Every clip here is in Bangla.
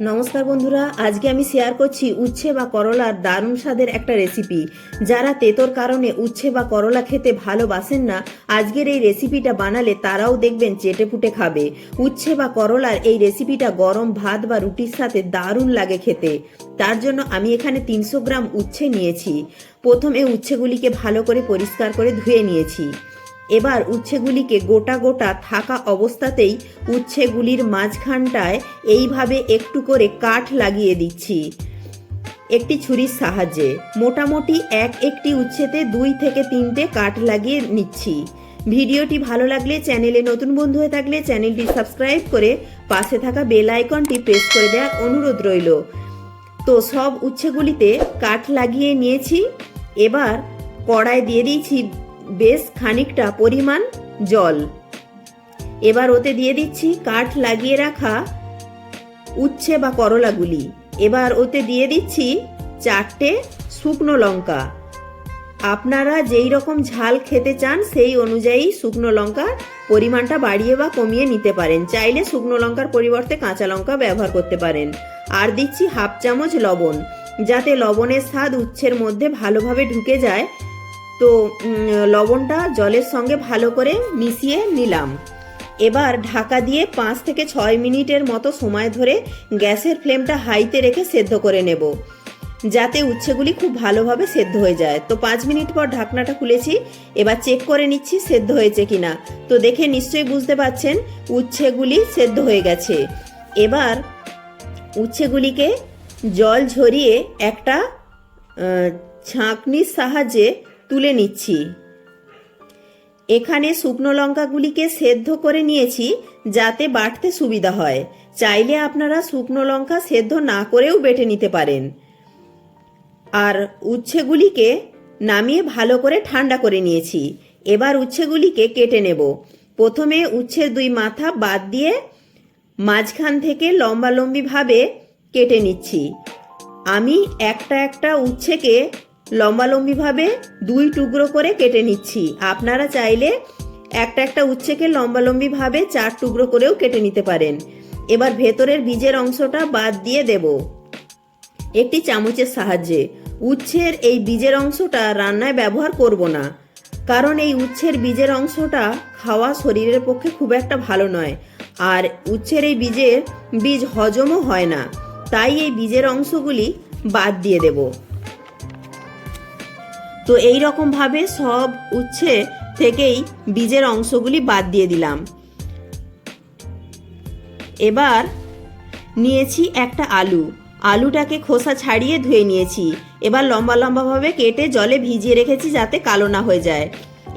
নমস্কার বন্ধুরা, আজকে আমি শেয়ার করছি উচ্ছে বা করলার দারুণ স্বাদের একটা রেসিপি যারা তেতোর কারণে উচ্ছে বা করলা খেতে ভালোবাসেন না, আজকের এই রেসিপিটা বানালে তারাও দেখবেন চেটে পুটে খাবে। উচ্ছে বা করলার এই রেসিপিটা গরম ভাত বা রুটির সাথে দারুণ লাগে খেতে। তার জন্য আমি এখানে তিনশো গ্রাম উচ্ছে নিয়েছি। প্রথমে উচ্ছেগুলিকে ভালো করে পরিষ্কার করে ধুয়ে নিয়েছি। এবার উচ্ছেগুলিকে গোটা গোটা থাকা অবস্থাতেই উচ্ছেগুলির মাঝখানটায় এইভাবে একটু করে কাঠ লাগিয়ে দিচ্ছি। একটি ছুরির সাহায্যে। মোটামুটি এক একটি উচ্ছেতে দুই থেকে তিনটে কাঠ লাগিয়ে নিচ্ছি। ভিডিওটি ভালো লাগলে চ্যানেলে নতুন বন্ধু হয়ে থাকলে চ্যানেলটি সাবস্ক্রাইব করে পাশে থাকা বেল আইকনটি প্রেস করে দেওয়ার অনুরোধ রইল। তো সব উচ্ছেগুলিতে কাঠ লাগিয়ে নিয়েছি। এবার কড়ায় দিয়ে দিয়েছি বেশ খানিকটা পরিমাণ জল। এবার ওতে দিয়ে দিচ্ছি কাঠ লাগিয়ে রাখা উচ্ছে বা করলাগুলি। এবার ওতে দিয়ে দিচ্ছি চারটে শুকনো লঙ্কা। আপনারা যেই রকম ঝাল খেতে চান, সেই অনুযায়ী শুকনো লঙ্কার পরিমাণটা বাড়িয়ে বা কমিয়ে নিতে পারেন। চাইলে শুকনো লঙ্কার পরিবর্তে কাঁচা লঙ্কা ব্যবহার করতে পারেন। আর দিচ্ছি হাফ চামচ লবণ, যাতে লবণের স্বাদ উচ্ছের মধ্যে ভালোভাবে ঢুকে যায় তো লবণটা জলের সঙ্গে ভালো করে মিশিয়ে নিলাম। এবার ঢাকা দিয়ে পাঁচ থেকে ছয় মিনিটের মতো সময় ধরে গ্যাসের ফ্লেমটা হাইতে রেখে সেদ্ধ করে নেব, যাতে উচ্ছেগুলি খুব ভালোভাবে সেদ্ধ হয়ে যায়। তো, পাঁচ মিনিট পর ঢাকনাটা খুলেছি, এবার চেক করে নিচ্ছি সেদ্ধ হয়েছে কিনা। তো, দেখে নিশ্চয়ই বুঝতে পারছেন উচ্ছেগুলি সেদ্ধ হয়ে গেছে। এবার উচ্ছেগুলিকে জল ঝরিয়ে একটা ছাঁকনির সাহায্যে তুলে নিচ্ছি। এখানে শুকনো লঙ্কাগুলিকে সেদ্ধ করে নিয়েছি যাতে বাটতে সুবিধা হয়। চাইলে আপনারা শুকনো লঙ্কা সেদ্ধ না করেও বেটে নিতে পারেন। আর উচ্ছেগুলিকে নামিয়ে ভালো করে ঠান্ডা করে নিয়েছি। এবার উচ্ছেগুলিকে কেটে নেব। প্রথমে উচ্ছের দুই মাথা বাদ দিয়ে মাঝখান থেকে লম্বালম্বিভাবে কেটে নিচ্ছি। আমি একটা একটা উচ্ছেকে লম্বালম্বিভাবে দুই টুকরো করে কেটে নিচ্ছি। আপনারা চাইলে একটা একটা উচ্ছেকে লম্বালম্বিভাবে চার টুকরো করেও কেটে নিতে পারেন। এবার ভেতরের বীজের অংশটা বাদ দিয়ে দেব। একটি চামচের সাহায্যে উচ্ছের এই বীজের অংশটা রান্নায় ব্যবহার করব না, কারণ এই উচ্ছের বীজের অংশটা খাওয়া শরীরের পক্ষে খুব একটা ভালো নয়, আর উচ্ছের এই বীজের বীজ হজমও হয় না, তাই এই বীজের অংশগুলি বাদ দিয়ে দেব। তো এই রকম ভাবে সব উচ্ছে থেকেই বীজের অংশগুলি বাদ দিয়ে দিলাম। এবার নিয়েছি একটা আলু। আলুটাকে খোসা ছাড়িয়ে ধুয়ে নিয়েছি। এবার লম্বা লম্বাভাবে কেটে জলে ভিজিয়ে রেখেছি যাতে কালো না হয়ে যায়।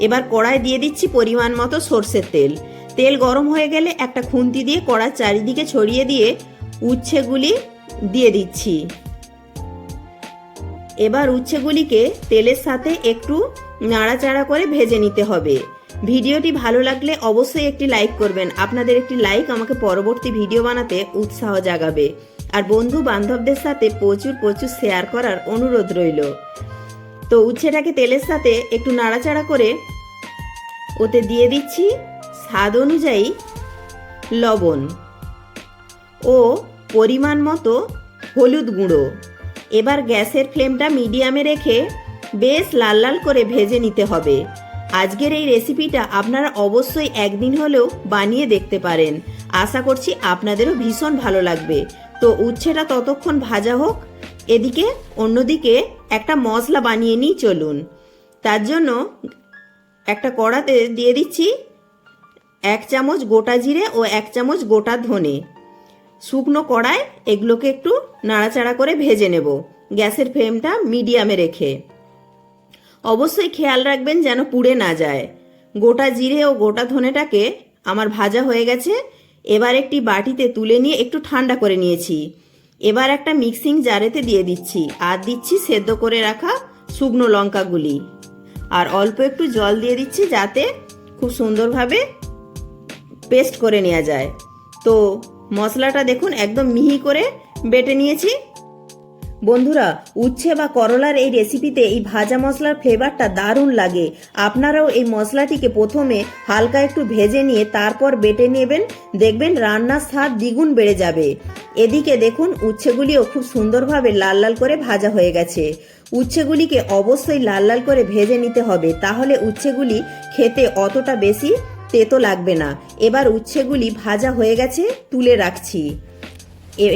এবার কড়ায় দিয়ে দিচ্ছি পরিমাণ মতো সর্ষের তেল। তেল গরম হয়ে গেলে একটা খুন্তি দিয়ে কড়ার চারিদিকে ছড়িয়ে দিয়ে উচ্ছেগুলি দিয়ে দিচ্ছি। এবার উচ্ছেগুলিকে তেলের সাথে একটু নাড়াচাড়া করে ভেজে নিতে হবে। ভিডিওটি ভালো লাগলে অবশ্যই একটি লাইক করবেন। আপনাদের একটি লাইক আমাকে পরবর্তী ভিডিও বানাতে উৎসাহ জাগাবে। আর বন্ধু বান্ধবদের সাথে প্রচুর প্রচুর শেয়ার করার অনুরোধ রইল। তো উচ্ছেটাকে তেলের সাথে একটু নাড়াচাড়া করে ওতে দিয়ে দিচ্ছি স্বাদ অনুযায়ী লবণ ও পরিমাণ মতো হলুদ গুঁড়ো। এবার গ্যাসের ফ্লেমটা মিডিয়ামে রেখে বেশ লাল লাল করে ভেজে নিতে হবে। আজকের এই রেসিপিটা আপনারা অবশ্যই একদিন হলেও বানিয়ে দেখতে পারেন। আশা করছি আপনাদেরও ভীষণ ভালো লাগবে। তো উচ্ছেটা ততক্ষণ ভাজা হোক। এদিকে অন্যদিকে একটা মশলা বানিয়ে নিই, চলুন। তার জন্য একটা কড়াতে দিয়ে দিচ্ছি এক চামচ গোটা জিরে ও এক চামচ গোটা ধনে। শুকনো কড়ায় এগুলোকে একটু নাড়াচাড়া করে ভেজে নেব। গ্যাসের ফ্লেমটা মিডিয়ামে রেখে। অবশ্যই খেয়াল রাখবেন যেন পুড়ে না যায়। গোটা জিরে ও গোটা ধনেটাকে আমার ভাজা হয়ে গেছে। এবার একটি বাটিতে তুলে নিয়ে একটু ঠান্ডা করে নিয়েছি। এবার একটা মিক্সিং জারেতে দিয়ে দিচ্ছি আর দিচ্ছি সেদ্ধ করে রাখা শুকনো লঙ্কাগুলি। আর অল্প একটু জল দিয়ে দিচ্ছি যাতে খুব সুন্দরভাবে পেস্ট করে নেওয়া যায়। তো মশলাটা দেখুন, একদম মিহি করে বেটে নিয়েছি। বন্ধুরা, উচ্ছে বা করলার এই রেসিপিতে এই ভাজা মশলার ফ্লেভারটা দারুণ লাগে। আপনারাও এই মশলাটিকে প্রথমে হালকা একটু ভেজে নিয়ে তারপর বেটে নেবেন। দেখবেন রান্নার স্বাদ দ্বিগুণ বেড়ে যাবে। এদিকে দেখুন, উচ্ছেগুলিও খুব সুন্দরভাবে লাল লাল করে ভাজা হয়ে গেছে। উচ্ছেগুলিকে অবশ্যই লাল লাল করে ভেজে নিতে হবে, তাহলে উচ্ছেগুলি খেতে অতটা বেশি তেতো লাগবে না। এবার উচ্ছেগুলি ভাজা হয়ে গেছে, তুলে রাখছি।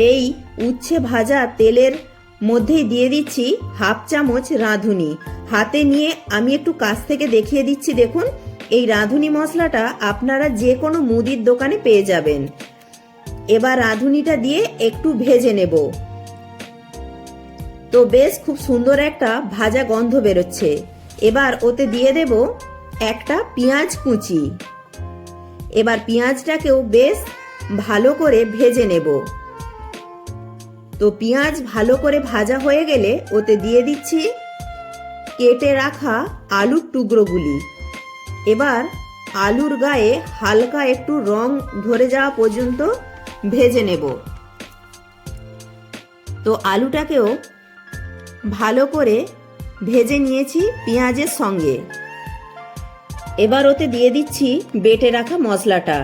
এই উচ্ছে ভাজা তেলের মধ্যেই দিয়ে দিচ্ছি হাফ চামচ রাঁধুনি। হাতে নিয়ে আমি একটু কাছ থেকে দেখিয়ে দিচ্ছি, দেখুন। এই রাঁধুনি মশলাটা আপনারা যে কোনো মুদির দোকানে পেয়ে যাবেন। এবার রাঁধুনিটা দিয়ে একটু ভেজে নেব। তো বেশ, খুব সুন্দর একটা ভাজা গন্ধ বেরোচ্ছে। এবার ওতে দিয়ে দেব একটা পেঁয়াজ কুচি। এবার পেঁয়াজটাকেও বেশ ভালো করে ভেজে নেব। তো পেঁয়াজ ভালো করে ভাজা হয়ে গেলে ওতে দিয়ে দিচ্ছি কেটে রাখা আলুর টুকরোগুলি। এবার আলুর গায়ে হালকা একটু রং ধরে যাওয়া পর্যন্ত ভেজে নেব। তো আলুটাকেও ভালো করে ভেজে নিয়েছি পেঁয়াজের সঙ্গে। এবার ওতে দিয়ে দিচ্ছি বেটে রাখা মশলাটা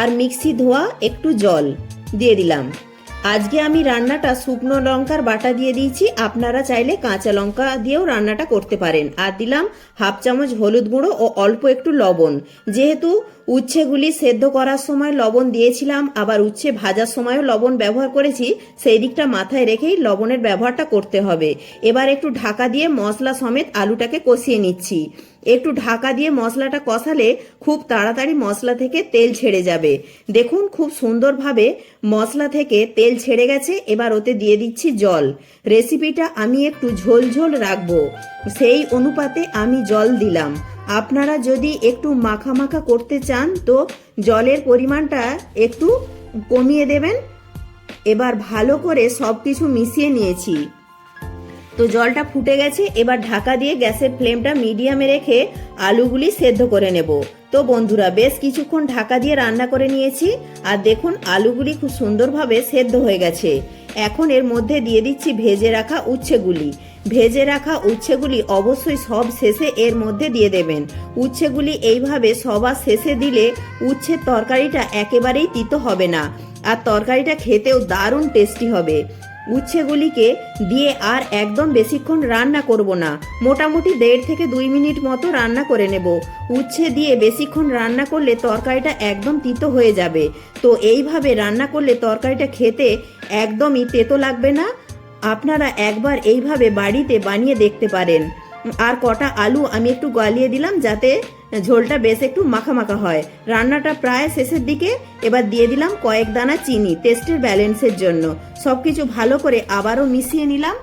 আর মিক্সি ধোয়া একটু জল দিয়ে দিলাম। আজকে আমি রান্নাটা শুকনো লঙ্কার বাটা দিয়ে দিয়েছি। আপনারা চাইলে কাঁচা লঙ্কা দিয়েও রান্নাটা করতে পারেন। আর দিলাম হাফ চামচ হলুদ গুঁড়ো ও অল্প একটু লবণ। যেহেতু উচ্ছেগুলি সেদ্ধ করার সময় লবণ দিয়েছিলাম, আবার উচ্ছে ভাজার সময়ও লবণ ব্যবহার করেছি, সেই দিকটা মাথায় রেখেই লবণের ব্যবহারটা করতে হবে। এবার একটু ঢাকা দিয়ে মশলা সমেত আলুটাকে কষিয়ে নিচ্ছি। একটু ঢাকা দিয়ে মশলাটা কষালে খুব তাড়াতাড়ি মশলা থেকে তেল ছেড়ে যাবে। দেখুন খুব সুন্দরভাবে মশলা থেকে তেল ছেড়ে গেছে, এবার ওতে দিয়ে দিচ্ছি জল। রেসিপিটা আমি একটু ঝোল ঝোল রাখব, সেই অনুপাতে আমি জল দিলাম। আপনারা যদি একটু মাখা মাখা করতে চান, তো জলের পরিমাণটা একটু কমিয়ে দেবেন। এবার ভালো করে সব কিছু মিশিয়ে নিয়েছি। তো জলটা ফুটে গেছে, এবার ঢাকা দিয়ে গ্যাসের ফ্লেমটা মিডিয়ামে রেখে আলুগুলি সেদ্ধ করে নেব। তো বন্ধুরা, বেশ কিছুক্ষণ ঢাকা দিয়ে রান্না করে নিয়েছি, আর দেখুন আলুগুলি খুব সুন্দরভাবে সেদ্ধ হয়ে গেছে। এখন এর মধ্যে দিয়ে দিচ্ছি ভেজে রাখা উচ্ছেগুলি। ভেজে রাখা উচ্ছেগুলি অবশ্যই সব শেষে এর মধ্যে দিয়ে দেবেন। উচ্ছেগুলি এইভাবে সবার শেষে দিলে উচ্ছের তরকারিটা একেবারেই তিতো হবে না, আর তরকারিটা খেতেও দারুণ টেস্টি হবে। উচ্ছেগুলিকে দিয়ে আর একদম বেশিক্ষণ রান্না করব না। মোটামুটি দেড় থেকে দুই মিনিট মতো রান্না করে নেব। উচ্ছে দিয়ে বেশিক্ষণ রান্না করলে তরকারিটা একদম তিতো হয়ে যাবে। তো এইভাবে রান্না করলে তরকারিটা খেতে একদমই তেতো লাগবে না। আপনারা একবার এইভাবে বাড়িতে বানিয়ে দেখতে পারেন। আর কটা আলু আমি একটু গালিয়ে দিলাম যাতে ঝোলটা বেশ একটু মাখা মাখা হয়। রান্নাটা প্রায় শেষের দিকে এবার দিয়ে দিলাম কয়েক দানা চিনি টেস্টের ব্যালেন্সের জন্য। সব কিছু ভালো করে আবারও মিশিয়ে নিলাম।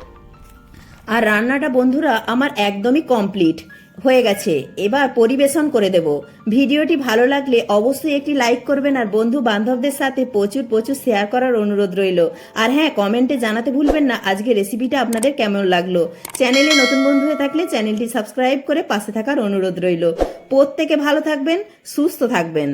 আর রান্নাটা বন্ধুরা আমার একদমই কমপ্লিট। হয়ে গেছে। এবার পরিবেশন করে দেব। ভিডিওটি ভালো লাগলে অবশ্যই একটি লাইক করবেন আর বন্ধু বান্ধবদের সাথে প্রচুর প্রচুর শেয়ার করার অনুরোধ রইল। আর হ্যাঁ কমেন্টে জানাতে ভুলবেন না, আজকে রেসিপিটা আপনাদের কেমন লাগল? চ্যানেলে নতুন বন্ধু হয়ে থাকলে চ্যানেলটি সাবস্ক্রাইব করে পাশে থাকার অনুরোধ রইল। প্রত্যেকে ভালো থাকবেন, সুস্থ থাকবেন।